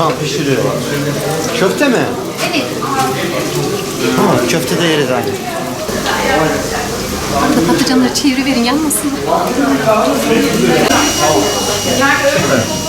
Tamam pişiriyor. Köfte mi? Evet. Tamam köfte de yeriz abi. Arada patlıcanları çeviriverin yanmasın.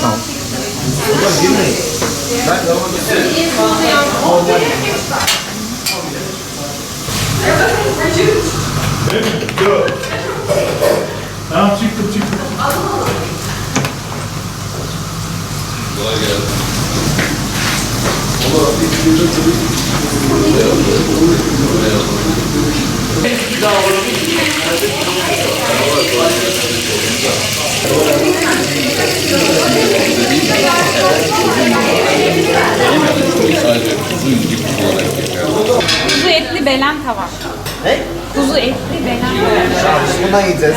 Tamam Kuzu etli belen tava. Ne? Kuzu etli belen tava. Bundan yiyeceğiz.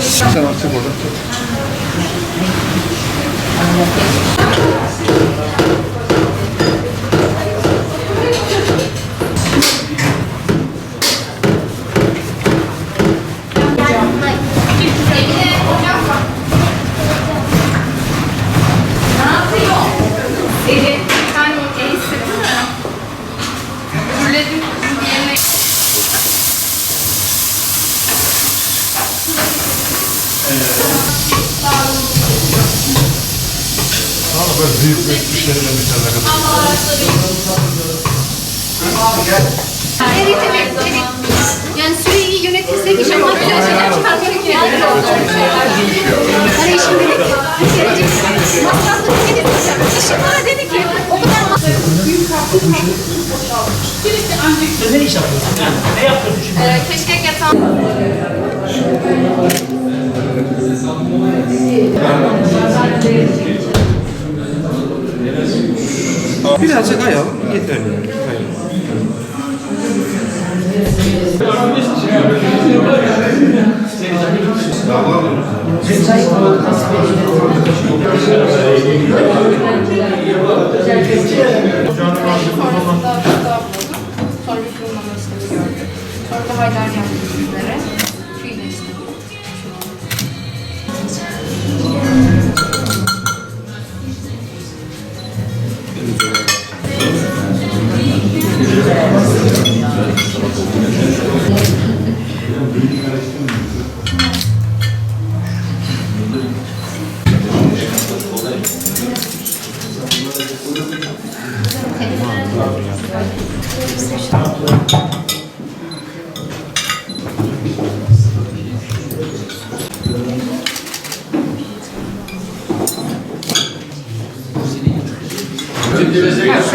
진짜 맛이 뭐였죠? Böyle büyük büyük müşteriler müşteriler kadar. Evet evet evet. Yani süreyi iş ama bir açıdan çıkartmak gerekiyor. Hani şimdi masraflı bir şey. İşim var dedi ki o kadar Ne iş yapıyorsun? Yani ne yapıyorsun şimdi? Ee, keşkek yatağı. Birazcık ayalım yeterli. Sonra haydar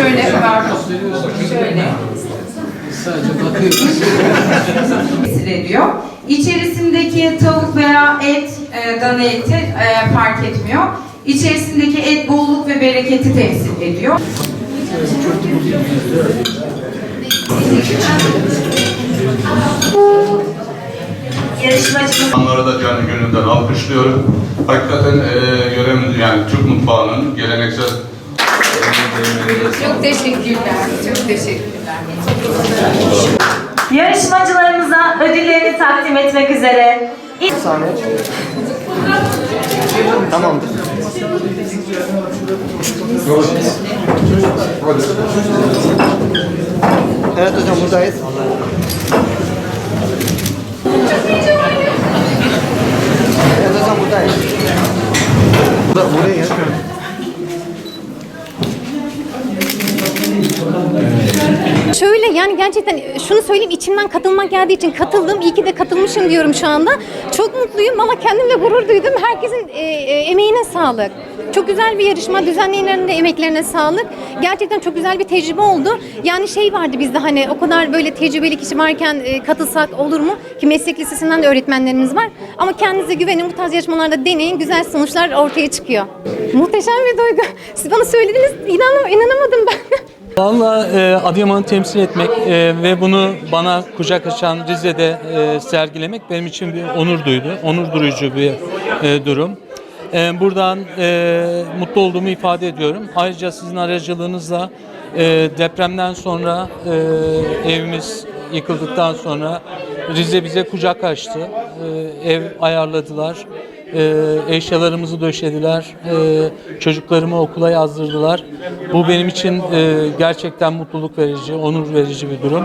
şöyle pardon. Şöyle. Tesir ediyor. İçerisindeki tavuk veya et, e, dana eti e, fark etmiyor. İçerisindeki et bolluk ve bereketi temsil ediyor. Onları da canı gönülden alkışlıyorum. Hakikaten e, görevimiz yani Türk mutfağının geleneksel Çok teşekkürler. Çok teşekkürler. Yarışmacılarımıza ödüllerini takdim etmek üzere. İlk Tamamdır. Evet hocam buradayız. Evet hocam buradayız. Burada, buraya gel. Şöyle yani gerçekten şunu söyleyeyim içimden katılmak geldiği için katıldım. İyi ki de katılmışım diyorum şu anda. Çok mutluyum. Valla kendimle gurur duydum. Herkesin e, e, emeğine sağlık. Çok güzel bir yarışma. Düzenleyenlerin de emeklerine sağlık. Gerçekten çok güzel bir tecrübe oldu. Yani şey vardı bizde hani o kadar böyle tecrübeli kişi varken e, katılsak olur mu? Ki meslek lisesinden de öğretmenlerimiz var. Ama kendinize güvenin. Bu tarz yarışmalarda deneyin. Güzel sonuçlar ortaya çıkıyor. Muhteşem bir duygu. Siz bana söylediniz. İnan, inanamadım ben. Valla e, Adıyaman'ı temsil etmek e, ve bunu bana kucak açan Rize'de e, sergilemek benim için bir onur duydu. Onur durucu bir e, durum. E, buradan e, mutlu olduğumu ifade ediyorum. Ayrıca sizin aracılığınızla e, depremden sonra e, evimiz yıkıldıktan sonra Rize bize kucak açtı. E, ev ayarladılar. E, eşyalarımızı döşediler. E, çocuklarımı okula yazdırdılar. Bu benim için e, gerçekten mutluluk verici, onur verici bir durum.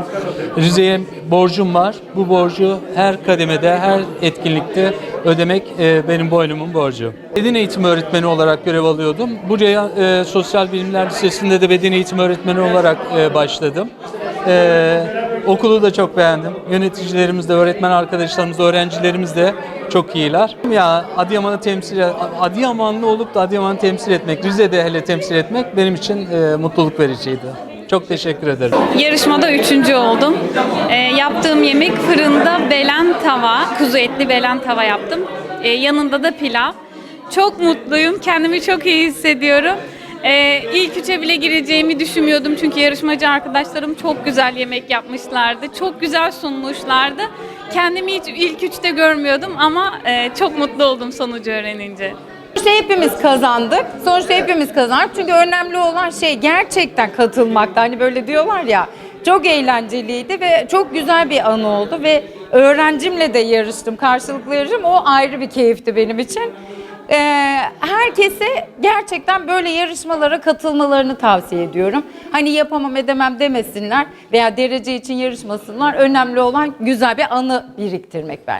Rize'ye borcum var. Bu borcu her kademede, her etkinlikte ödemek e, benim boynumun borcu. Beden eğitimi öğretmeni olarak görev alıyordum. Buraya e, Sosyal Bilimler Lisesi'nde de beden eğitimi öğretmeni olarak e, başladım. E, okulu da çok beğendim. Yöneticilerimiz de, öğretmen arkadaşlarımız da, öğrencilerimiz de çok iyiler. Ya Adıyaman'ı temsil, Adıyamanlı olup da Adıyaman'ı temsil etmek, Rize'de hele temsil etmek benim için e, mutluluk vericiydi. Çok teşekkür ederim. Yarışmada üçüncü oldum. Ee, yaptığım yemek fırında belen tava, kuzu etli belen tava yaptım. Ee, yanında da pilav. Çok mutluyum, kendimi çok iyi hissediyorum. Ee, ilk üçe bile gireceğimi düşünmüyordum çünkü yarışmacı arkadaşlarım çok güzel yemek yapmışlardı. Çok güzel sunmuşlardı. Kendimi hiç ilk üçte görmüyordum ama e, çok mutlu oldum sonucu öğrenince. Sonuçta hepimiz kazandık. Sonuçta hepimiz kazandık. Çünkü önemli olan şey gerçekten katılmakta. Hani böyle diyorlar ya çok eğlenceliydi ve çok güzel bir anı oldu ve öğrencimle de yarıştım. Karşılıklı yarıştım. O ayrı bir keyifti benim için. Ee, herkese gerçekten böyle yarışmalara katılmalarını tavsiye ediyorum. Hani yapamam edemem demesinler veya derece için yarışmasınlar. Önemli olan güzel bir anı biriktirmek bence.